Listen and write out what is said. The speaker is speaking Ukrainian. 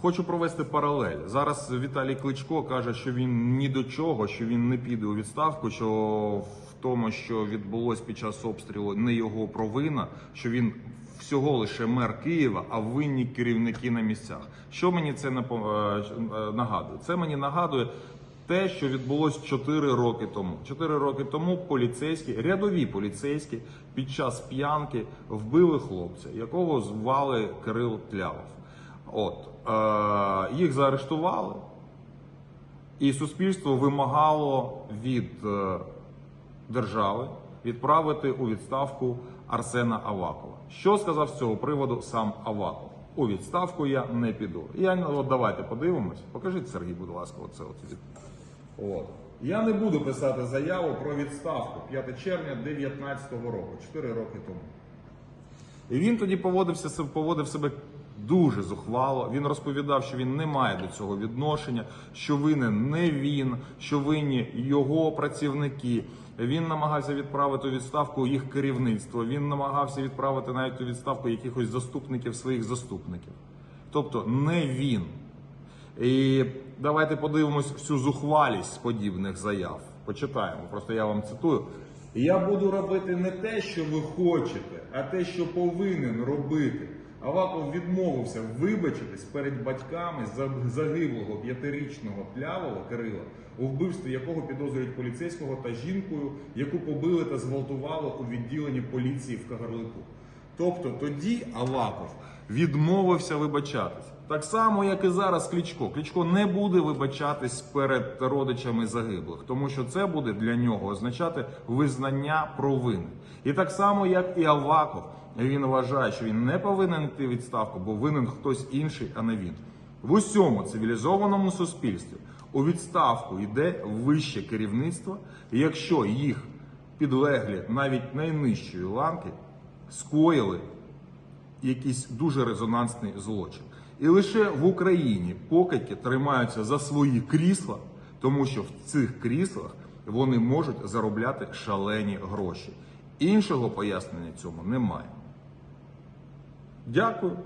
Хочу провести паралель. Зараз Віталій Кличко каже, що він ні до чого, що він не піде у відставку, що в тому, що відбулось під час обстрілу, не його провина, що він всього лише мер Києва, а винні керівники на місцях. Що мені це е, е, нагадує? Це мені нагадує те, що відбулось 4 роки тому. 4 роки тому поліцейські, рядові поліцейські під час п'янки вбили хлопця, якого звали Кирил Тлявов. От е, їх заарештували, і суспільство вимагало від е, держави відправити у відставку Арсена Авакова. Що сказав з цього приводу сам Аваков? У відставку я не піду. Я от давайте подивимось. Покажіть Сергій, будь ласка, оце от. От. Я не буду писати заяву про відставку 5 червня 2019 року, 4 роки тому. І він тоді поводився поводив себе дуже зухвало. Він розповідав, що він не має до цього відношення, що винен не він, що винні його працівники. Він намагався відправити у відставку їх керівництво. Він намагався відправити навіть у відставку якихось заступників своїх заступників. Тобто не він. І давайте подивимось всю зухвалість подібних заяв. Почитаємо. Просто я вам цитую. Я буду робити не те, що ви хочете, а те, що повинен робити. Аваков відмовився вибачитись перед батьками загиблого п'ятирічного плявого Кирила, у вбивстві якого підозрюють поліцейського та жінкою, яку побили та зґвалтували у відділенні поліції в Кагарлику. Тобто тоді Аваков відмовився вибачатись. Так само, як і зараз Кличко. Кличко не буде вибачатись перед родичами загиблих, тому що це буде для нього означати визнання провини. І так само, як і Аваков, він вважає, що він не повинен йти в відставку, бо винен хтось інший, а не він. В усьому цивілізованому суспільстві у відставку йде вище керівництво, і якщо їх підлеглі навіть найнижчої ланки скоїли якийсь дуже резонансний злочин. І лише в Україні покидьки тримаються за свої крісла, тому що в цих кріслах вони можуть заробляти шалені гроші. Іншого пояснення цьому немає. Дякую.